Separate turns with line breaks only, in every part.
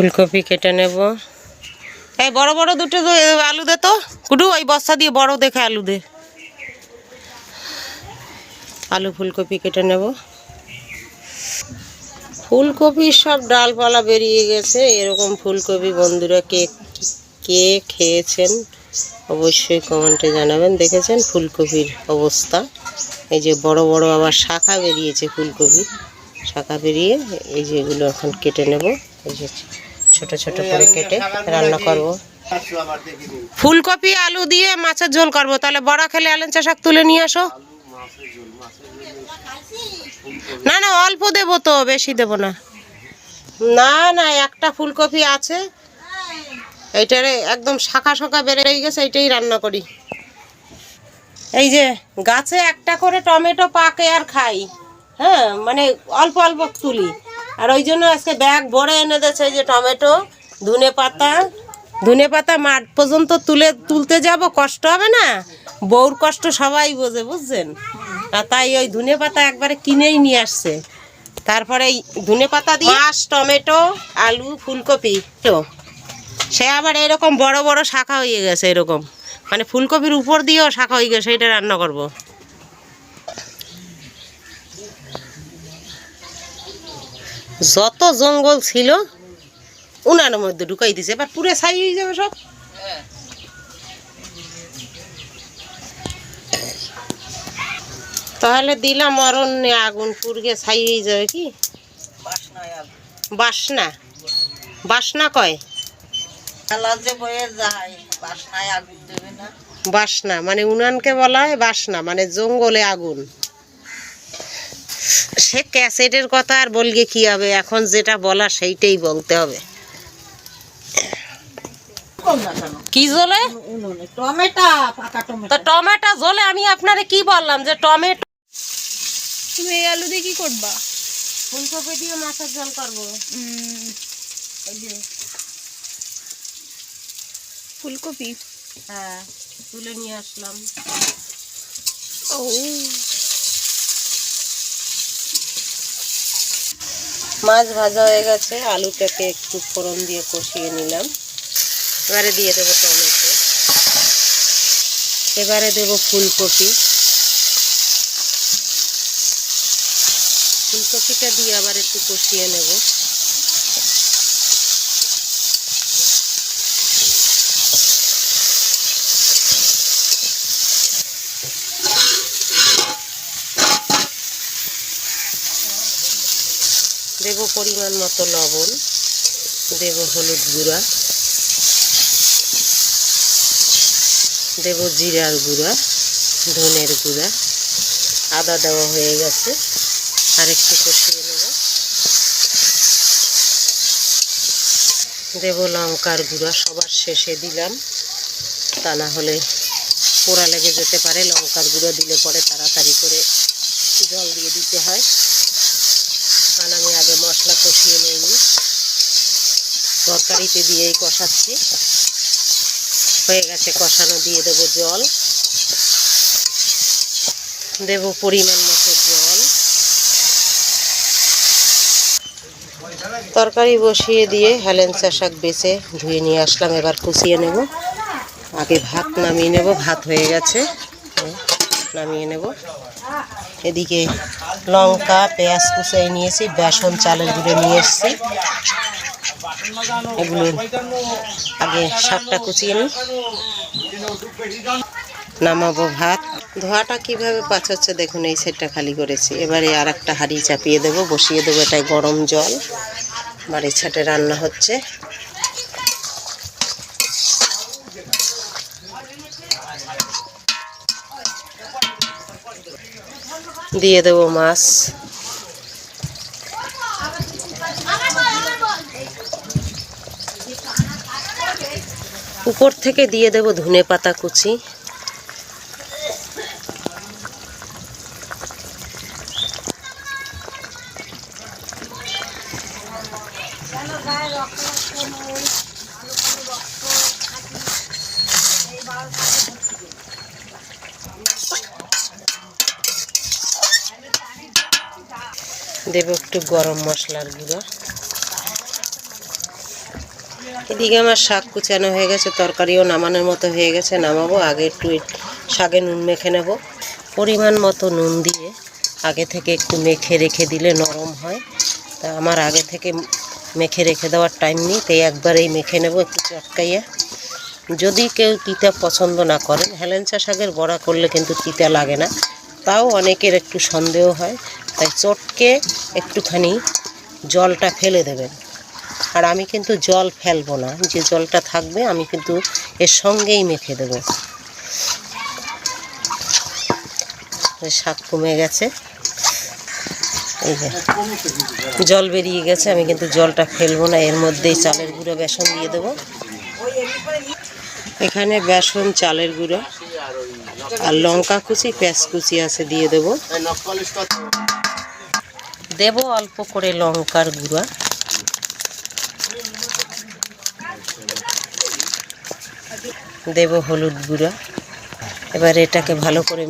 ফুলকপি কেটে নেব। এই বড় বড় দুটো আলু দে তো। কুটু, ওই বস্তা দিয়ে বড় দেখে আলু দে। আলু ফুলকপি কেটে নেব। ফুলকপির সব ডালপালা বেরিয়ে গেছে। এরকম ফুলকপি বন্ধুরা কে কে খেয়েছেন অবশ্যই কমেন্টে জানাবেন। দেখেছেন ফুলকপির অবস্থা? এই যে বড় বড় আবার শাখা বেরিয়েছে ফুলকপি। শাখা বেরিয়ে এই যে এগুলো এখন কেটে নেব। এই যে ছোট ছোট করে কেটে রান্না করব। ফুলকপি, আলু দিয়ে মাছের ঝোল করব। তাহলে বড়া খেলে আলেঞ্চা শাক তুলে নিয়ে আসো। না না, অল্প দেবো তো, বেশি দেবো না। না না, একটা ফুলকপি আছে। এইটারে একদম শাখা শাখা বেড়ে গেছে, এইটাই রান্না করি। এই যে, গাছে একটা করে টমেটো পাকে আর খাই। হ্যাঁ মানে অল্প অল্প তুলি। আর ওই জন্য আজকে ব্যাগ ভরে এনে দিয়েছে যে টমেটো, ধনে পাতা। ধনে পাতা মাঠ পর্যন্ত তুলে তুলতে যাব, কষ্ট হবে না? বউর কষ্ট সবাই বোঝে, বুঝছেন? আর তাই ওই ধনে পাতা একবারে কিনেই নিয়ে আসছে। তারপরে এই ধনে পাতা দিয়ে মাছ, টমেটো, আলু, ফুলকপি, তো। সে আবার এরকম বড় বড় শাখা হয়ে গেছে এরকম। মানে ফুলকপির উপর দিয়েও শাখা হয়ে গেছে এটা রান্না করব। যত জঙ্গল ছিল উনার মধ্যে ঢুকাই দিছে এবার পুরে ছাই হয়ে যাবে সব। তাহলে দিলাম অরণ্যে আগুন পুরগে ছাই হয়ে যাবে কি? বাসনা বাসনা। কয়? বাসনা মানে উনানকে বলা হয় বাসনা মানে জঙ্গলে আগুন। সে ক্যাসেটের কথা আর বলগে কি হবে? এখন যেটা বলা সেইটাই বলতে হবে। কি জ্বলে
টমেটো পাকা টমেটো।
তো টমেটো জ্বলে আমি আপনারে কি বললাম যে টমেটো
তুমি এই আলু দিয়ে কি করবা?
ফুলকপি দিয়ে মাছের ঝোল করব।
ফুলকপি?
হ্যাঁ তুলে নিয়ে আসলাম।
ও।
মাছ ভাজা হয়ে গেছে, আলুটাকে একটু ফোড়ন দিয়ে কষিয়ে নিলাম। এবারে দিয়ে দেবো টমেটো। এবারে দেবো ফুলকপি। ফুলকপিটা দিয়ে আবার একটু কষিয়ে নেব। দেব পরিমাণ মতো লবণ, দেব হলুদ গুঁড়া, দেব জিরার গুঁড়া, ধনের গুঁড়া, আদা দেওয়া হয়ে গেছে, আর একটু কষিয়ে নেব। দেব লঙ্কার গুঁড়া, সবার শেষে দিলাম। তা না হলে পোড়া লেগে যেতে পারে, লঙ্কার গুঁড়ো দিলে পরে তাড়াতাড়ি করে জল দিয়ে দিতে হয়। মশলা কষিয়ে নিইনি তরকারিতে দিয়েই কষাচ্ছি। হয়ে গেছে, কষানো দিয়ে দেব জল। দেব পরিমাণ মতো জল। তরকারি বসিয়ে দিয়ে হেলেঞ্চা শাক বেছে ধুয়ে নিয়ে আসলাম, এবার কুচিয়ে নেব। আগে ভাত নামিয়ে নেব, ভাত হয়ে গেছে। নামিয়ে নেব। এদিকে লঙ্কা, পেঁয়াজ কুচাই নিয়েছি, বেসন, চালের গুঁড়ো নিয়ে এসেছি। এগুলো আগে শাকটা কুচিয়ে নিই। নামাবো ভাত। ধোয়াটা কীভাবে পাচাচ্ছে দেখুন, এই সেটটা খালি করেছি। এবারে আর একটা হাঁড়ি চাপিয়ে দেবো, বসিয়ে দেবো এটাই গরম জল। বাড়ির ছাটে রান্না হচ্ছে। দিয়ে দেব মাছ। উপর থেকে দিয়ে দেব ধনে পাতা কুচি। দেব একটু গরম মশলার গুঁড়ো। এদিকে আমার শাক কুচানো হয়ে গেছে, তরকারিও নামানোর মতো হয়ে গেছে, নামাবো, আগে একটু শাকে নুন মেখে নেব। পরিমাণ মতো নুন দিয়ে আগে থেকে একটু মেখে রেখে দিলে নরম হয়। তা আমার আগে থেকে মেখে রেখে দেওয়ার টাইম নেই, তাই একবারেই মেখে নেব একটু চটকাইয়া। যদি কেউ তিতা পছন্দ না করেন, হেলেঞ্চা শাকের বড়া করলে কিন্তু তিতা লাগে না। তাও অনেকের একটু সন্দেহ হয়। তাই চটকে একটুখানি জলটা ফেলে দেবেন আর আমি কিন্তু জল ফেলব না, যে জলটা থাকবে আমি কিন্তু এর সঙ্গেই মেখে দেবো। শাক কমে গেছে। এই যে জল বেরিয়ে গেছে, আমি কিন্তু জলটা ফেলব না, এর মধ্যেই চালের গুঁড়ো, বেসন দিয়ে দেবো। এখানে বেসন, চালের গুঁড়ো আর লঙ্কা কুচি, পেঁয়াজ কুচি আছে, দিয়ে দেবো। দেব অল্প করে লঙ্কার গুঁড়া। দেব হলুদ গুঁড়া। এবার এটাকে ভালো করে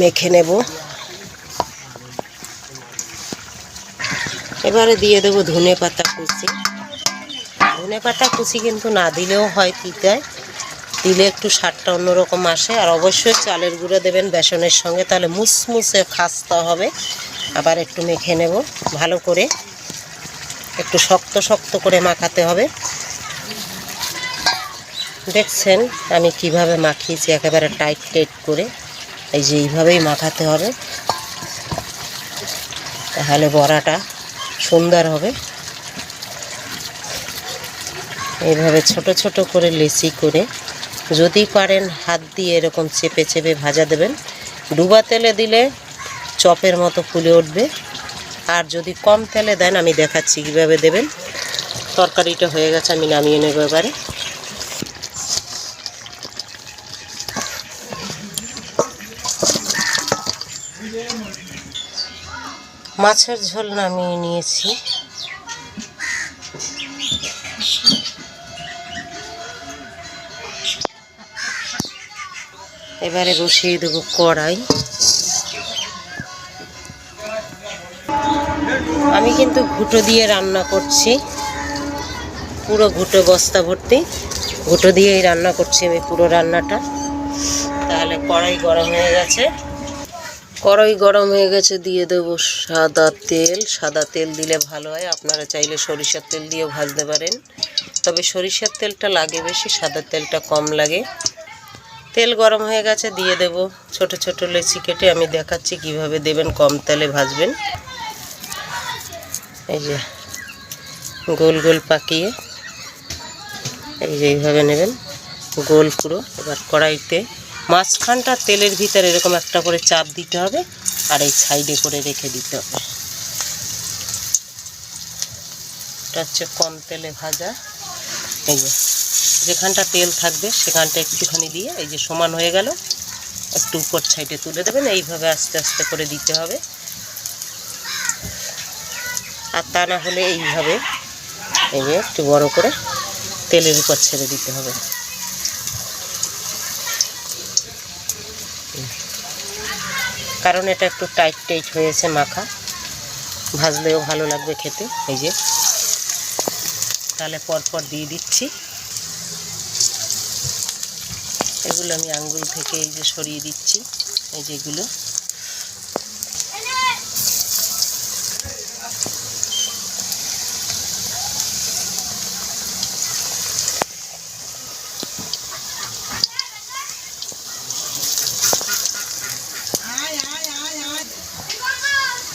মেখে নেব। এবারে দিয়ে দেবো ধনে পাতা কুচি। ধনে পাতা কুচি কিন্তু না দিলেও হয় তিতায় দিলে একটু স্বাদটা অন্যরকম আসে। আর অবশ্যই চালের গুঁড়ো দেবেন বেসনের সঙ্গে, তাহলে মুসমুসে খাস্তা হবে। আবার একটু মেখে নেব, ভালো করে। একটু শক্ত শক্ত করে মাখাতে হবে। দেখছেন আমি কীভাবে মাখিয়েছি, একেবারে টাইট টাইট করে। এই যে এইভাবেই মাখাতে হবে। তাহলে বড়াটা সুন্দর হবে। এইভাবে ছোট ছোট করে লেচি করে যদি পারেন, হাত দিয়ে এরকম চেপে চেপে ভাজা দেবেন। ডুবা তেলে দিলে চপের মতো ফুলে উঠবে। আর যদি কম তেলে দেন, আমি দেখাচ্ছি কীভাবে দেবেন। তরকারিটা হয়ে গেছে, আমি নামিয়ে নেব এবারে। মাছের ঝোল নামিয়ে নিয়েছি। এবারে বসিয়ে দেবো কড়াই। আমি কিন্তু ঘুটো দিয়ে রান্না করছি। পুরো ঘুটো বস্তা ভর্তি। ঘুটো দিয়েই রান্না করছি আমি পুরো রান্নাটা। তাহলে কড়াই গরম হয়ে গেছে। কড়াই গরম হয়ে গেছে, দিয়ে দেবো সাদা তেল। সাদা তেল দিলে ভালো হয়। আপনারা চাইলে সরিষার তেল দিয়েও ভাজতে পারেন। তবে সরিষার তেলটা লাগে বেশি, সাদা তেলটা কম লাগে। তেল গরম হয়ে গেছে, দিয়ে দেব ছোট ছোট লেচি কেটে আমি দেখাচ্ছি কীভাবে দেবেন, কম তেলে ভাজবেন। এই যে, গোল গোল পাকিয়ে, এই যে এইভাবে নেবেন, গোল পুরো। এবার কড়াইতে মাঝখানটা তেলের ভিতরে এরকম একটা করে চাপ দিতে হবে, আর এই সাইডে করে রেখে দিতে হবে। এটা হচ্ছে কম তেলে ভাজা। এই যে যেখানটা তেল থাকবে, সেখানটা একটুখানি দিয়ে, এই যে সমান হয়ে গেল, একটু উপর সাইডে তুলে দেবেন, এইভাবে আস্তে আস্তে করে দিতে হবে। আর তা না হলে এইভাবে, এই যে একটু বড় করে তেলের উপর ছেড়ে দিতে হবে। কারণ এটা একটু টাইট টাইট হয়েছে মাখা, ভাজলেও ভালো লাগবে খেতে, এই যে। তাহলে পরপর দিয়ে দিচ্ছি। এগুলো আমি আঙ্গুল থেকে এই যে সরিয়ে দিচ্ছি, এই যেগুলো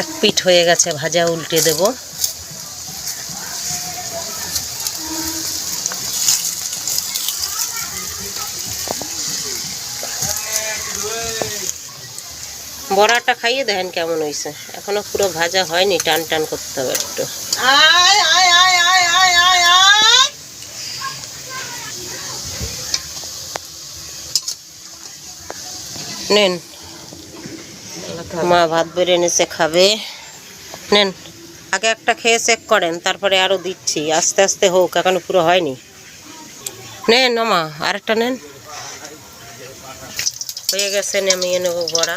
এক পিঠ হয়ে গেছে, ভাজা উল্টে দেব। বড়াটা খাইয়ে দেখেন কেমন হয়েছে এখনও পুরো ভাজা হয়নি টান টান করতে হবে একটু। নেন। মা ভাত বেড়ে এনেছে খাবে। নেন আগে একটা খেয়ে চেক করেন তারপরে আরও দিচ্ছি। আস্তে আস্তে হোক এখনও পুরো হয়নি। নেন মা আরেকটা নেন। হয়ে গেছে নামিয়ে নেব বড়া।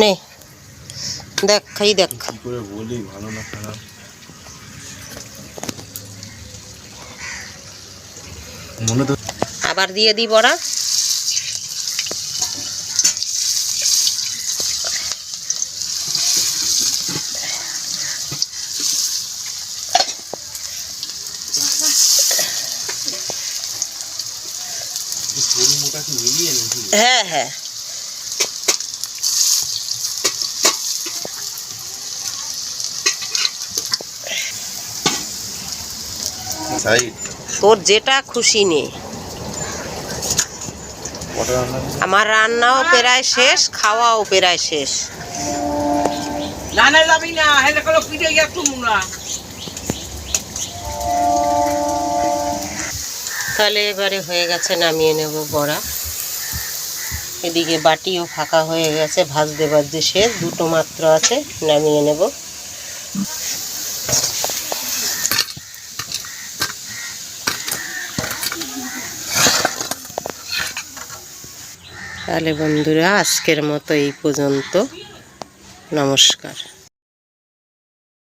নে দেখ খাই দেখ।
করে বলি ভালো না খারাপ। মনে তো
আবার দিয়ে দিই বড়া। হ্যাঁ হ্যাঁ। তোর যেটা খুশি নে? আমার রান্নাও প্রায় শেষ খাওয়াও প্রায় শেষ।
না না যাবি না হেলে করে পিঠে গিয়ে তুমরা
তাহলে এবারে হয়ে গেছে নামিয়ে নেব বড়া। এদিকে বাটিও ফাঁকা হয়ে গেছে ভাজতে ভাজতে শেষ দুটো মাত্র আছে নামিয়ে নেব। তাহলে বন্ধুরা আজকের মতো এই পর্যন্ত। নমস্কার।